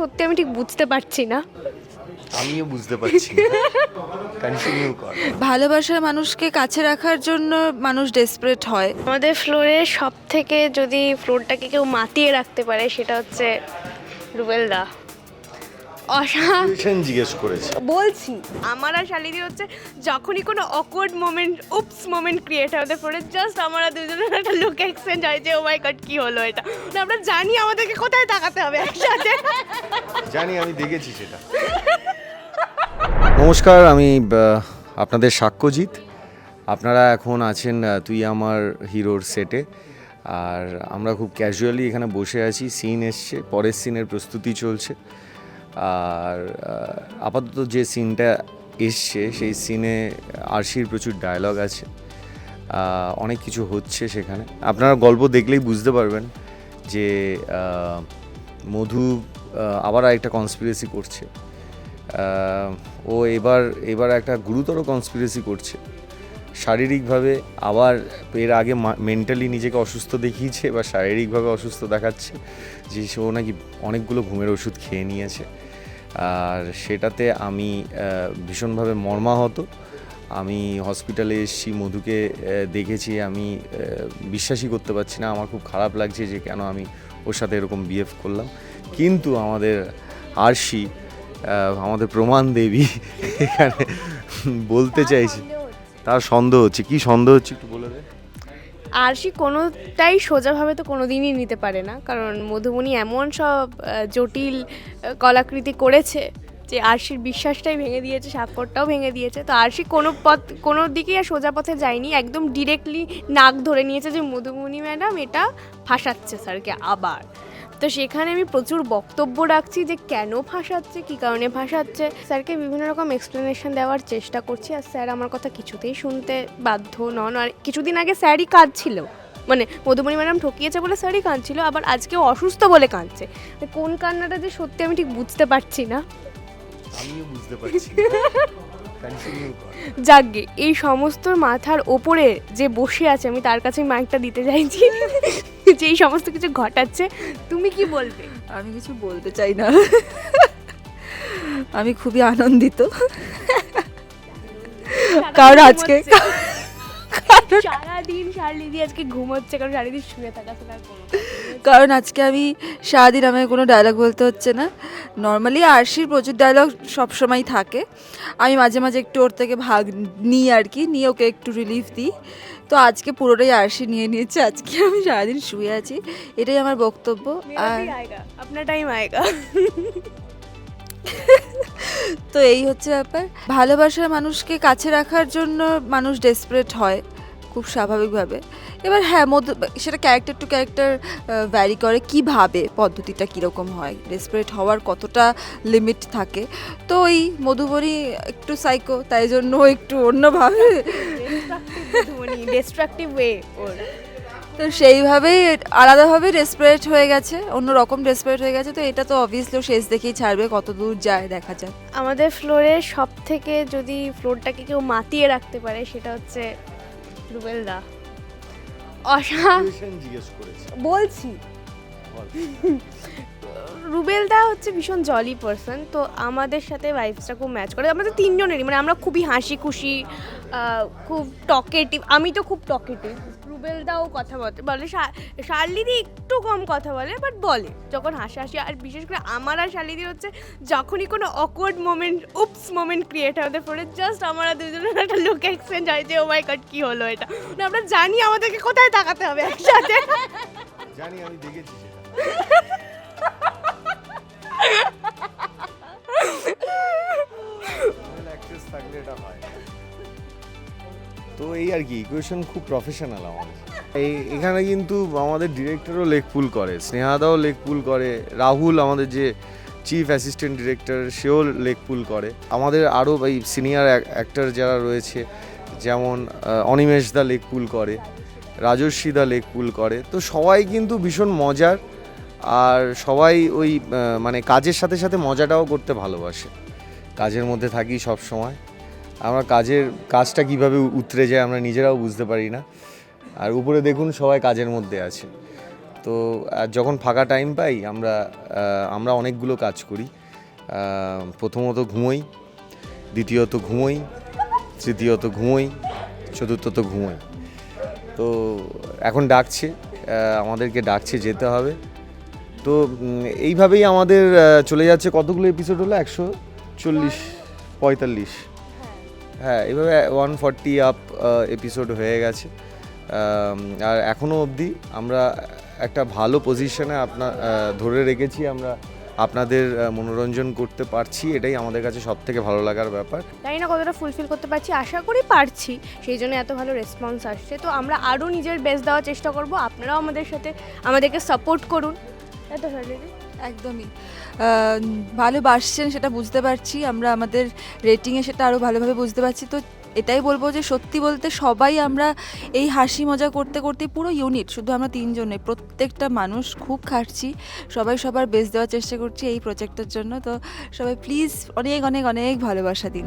সত্যি আমি ঠিক বুঝতে পারছি না। আমিও বুঝতে পারছি কন্টিনিউ কর। ভালোবাসার মানুষকে কাছে রাখার জন্য মানুষ ডেসপারেট হয়। আমাদের ফ্লোরে সব থেকে যদি ফ্লোরটাকে কেউ মাতিয়ে রাখতে পারে সেটা হচ্ছে রুবেলদা। অসা জিজ্ঞেস করেছে। বলছি আমার আর শালিদি হচ্ছে যখনই কোনো awkward moment oops moment create হয় ওদের ফোনে জাস্ট আমরা দুজনের একটা লুক এক্সচেঞ্জ হয় যে ও মাই গড কি হলো এটা? না, আমরা জানি আমাদেরকে কোথায় তাকাতে হবে একসাথে। জানি আমি দেখেছি সেটা। নমস্কার আমি আহ, আপনাদের সাক্ষ্যজিৎ। আপনারা এখন আছেন আহ, তুই আমার হিরোর সেটে আর আমরা খুব ক্যাজুয়ালি এখানে বসে আছি সিন এসছে পরের সিনের প্রস্তুতি চলছে। আর আপাতত যে সিনটা এসছে, সেই সিনে আরশির প্রচুর ডায়লগ আছে। অনেক কিছু হচ্ছে সেখানে। আপনারা গল্প দেখলেই বুঝতে পারবেন যে মধু আবার একটা কনস্পিরেসি করছে। ও এবার এবার একটা গুরুতর কনস্পিরেসি করছে। শারীরিকভাবে আবার এর আগে মেন্টালি নিজেকে অসুস্থ দেখিয়েছে বা শারীরিকভাবে অসুস্থ দেখাচ্ছে, যে সে নাকি অনেকগুলো ঘুমের ওষুধ খেয়ে নিয়েছে। আর সেটাতে আমি ভীষণভাবে মর্মাহত। আমি হসপিটালে এসেছি, মধুকে দেখেছি। আমি বিশ্বাসই করতে পারছি না। আমার খুব খারাপ লাগছে যে কেন আমি ওর সাথে এরকম বিহেভ করলাম। কিন্তু আমাদের আরশি আমাদের প্রমাণ দেবী এখানে বলতে চাইছি। তার সন্দেহ হচ্ছে, কি সন্দেহ হচ্ছে একটু বলে দে। আরশি কোনোটাই সোজাভাবে তো কোনোদিনই নিতে পারে না, কারণ মধুবনী এমন সব জটিল কলাকৃতি করেছে যে আরশির বিশ্বাসটাই ভেঙে দিয়েছে স্বাক্ষরটাও ভেঙে দিয়েছে। তো আরশি কোনো পথ, কোনো দিকেই আর সোজা পথে যায়নি, একদম ডিরেক্টলি নাক ধরে নিয়েছে যে মধুমণি ম্যাডাম এটা ফাঁসাচ্ছে স্যারকে আবার। তো সেখানে আমি প্রচুর বক্তব্য রাখছি যে কেন ফাঁসাচ্ছে কী কারণে ফাঁসাচ্ছে স্যারকে বিভিন্ন রকম এক্সপ্লেনেশন দেওয়ার চেষ্টা করছি আর স্যার আমার কথা কিছুতেই শুনতে বাধ্য নন। আর কিছুদিন আগে স্যারই কাঁদছিল। মানে মধুমণি ম্যাডাম ঠকিয়েছে বলে স্যারই কাঁদছিল আবার আজকে অসুস্থ বলে কাঁদছে। কোন কান্নাটা যে সত্যি আমি ঠিক বুঝতে পারছি না। আমিও বুঝতে পারছি যাকগে এই সমস্ত মাথার ওপরে যে বসে আছে আমি তার কাছে মাইকটা দিতে চাইছি। যে এই সমস্ত কিছু ঘটাচ্ছে তুমি কি বলবে? আমি কিছু বলতে চাই না। আমি খুবই আনন্দিত। কারণ আজকে সারাদিন আজকে ঘুমোচ্ছে কারণ শার্লিদি শুয়ে থাকা কারণ আজকে আমি সারাদিন আমার কোনো ডায়লগ বলতে হচ্ছে না। নর্মালি আরশির প্রচুর ডায়লগ সবসময় থাকে। আমি মাঝে মাঝে একটু ওর থেকে ভাগ নিই আর কি নিয়ে ওকে একটু রিলিফ দিই। তো আজকে পুরোটাই আরশি নিয়ে নিয়েছে আজকে আমি সারাদিন শুয়ে আছি। এটাই আমার বক্তব্য। আর আপনার টাইম আয়গা। তো এই হচ্ছে ব্যাপার। ভালোবাসার মানুষকে কাছে রাখার জন্য মানুষ ডেসপারেট হয়। খুব স্বাভাবিকভাবে। এবার হ্যাঁ মধু সেটা ক্যারেক্টার টু ক্যারেক্টার ভ্যারি করে কীভাবে পদ্ধতিটা কীরকম হয়। ডেসপারেট হওয়ার কতটা লিমিট থাকে। তো ওই মধুবরী একটু সাইকো তাই জন্য একটু অন্যভাবে ডিস্ট্রাকটিভ ওয়ে ওর। তো সেইভাবেই আলাদাভাবে ডেসপারেট হয়ে গেছে অন্য রকম ডেসপারেট হয়ে গেছে। তো এটা তো অবভিয়াসলি শেষ দেখেই ছাড়বে কত দূর যায় দেখা যাক। আমাদের ফ্লোরে সব থেকে যদি ফ্লোরটাকে কেউ মাতিয়ে রাখতে পারে সেটা হচ্ছে রুবেলদা। অসা জিজ্ঞেস করেছে। বলছি। বল। রুবেলদা হচ্ছে ভীষণ জলি পার্সন তো আমাদের সাথে ভাইবসটা খুব ম্যাচ করে। আমাদের তিনজনেরই মানে আমরা খুবই হাসি খুশি খুব টকেটিভ আমি তো খুব টকেটিভ রুবেলদাও কথা বলতে বলে শার্লিদি একটু কম কথা বলে বাট বলে। যখন হাসাহাসি আর বিশেষ করে আমার আর শার্লিদির হচ্ছে যখনই কোনো awkward moment oops moment create হয় ওদের ফোনে জাস্ট আমরা দুজনের একটা লুক এক্সচেঞ্জ হয় যে ও মাই গড কি হলো এটা? না, আমরা জানি আমাদেরকে কোথায় তাকাতে হবে একসাথে। জানি আমি দেখেছি তো এই আর কি ইকুয়েশন খুব প্রফেশনাল আমাদের। এই এখানে কিন্তু আমাদের ডিরেক্টরও লেগ পুল করে স্নেহাদাও লেগ পুল করে রাহুল আমাদের যে চিফ অ্যাসিস্ট্যান্ট ডিরেক্টর সেও লেগ পুল করে। আমাদের আরও এই সিনিয়র অ্যাক্টর যারা রয়েছে যেমন আহ, অনিমেষ দা লেগ পুল করে রাজস্বী দা লেগ পুল করে তো সবাই কিন্তু ভীষণ মজার। আর সবাই ওই মানে কাজের সাথে সাথে মজাটাও করতে ভালোবাসে। কাজের মধ্যে থাকি সব সময়। আমরা কাজের কাজটা কীভাবে উতরে যায় আমরা নিজেরাও বুঝতে পারি না। আর উপরে দেখুন সবাই কাজের মধ্যে আছে। তো যখন ফাঁকা টাইম পাই, আমরা আমরা অনেকগুলো কাজ করি। প্রথমত ঘুমোই, দ্বিতীয়ত ঘুমোই, তৃতীয়ত ঘুমোই, চতুর্থত ঘুমোই। তো, এখন ডাকছে আমাদেরকে ডাকছে যেতে হবে। তো এইভাবেই আমাদের চলে যাচ্ছে কতগুলো এপিসোড হলো? একশো চল্লিশ, পঁয়তাল্লিশ। হ্যাঁ এইভাবে ওয়ান ফর্টি আপ এপিসোড হয়ে গেছে। আর এখনও অবধি আমরা একটা ভালো পজিশনে আপনার ধরে রেখেছি। আমরা আপনাদের মনোরঞ্জন করতে পারছি। এটাই আমাদের কাছে সব থেকে ভালো লাগার ব্যাপার। জানি না কতটা ফুলফিল করতে পারছি। আশা করি পারছি। সেই জন্য এত ভালো রেসপন্স আসছে। তো আমরা আরও নিজের বেস্ট দেওয়ার চেষ্টা করব। আপনারাও আমাদের সাথে আমাদেরকে সাপোর্ট করুন। একদমই। ভালোবাসছেন সেটা বুঝতে পারছি। আমরা আমাদের রেটিংয়ে সেটা আরও ভালোভাবে বুঝতে পারছি। তো এটাই বলব যে সত্যি বলতে সবাই আমরা এই হাসি মজা করতে করতে পুরো ইউনিট শুধু আমরা তিনজনে প্রত্যেকটা মানুষ খুব খাটছি। সবাই সবার বেস্ট দেওয়ার চেষ্টা করছি এই প্রজেক্টের জন্য। তো সবাই প্লিজ অনেক অনেক অনেক ভালোবাসা দিন।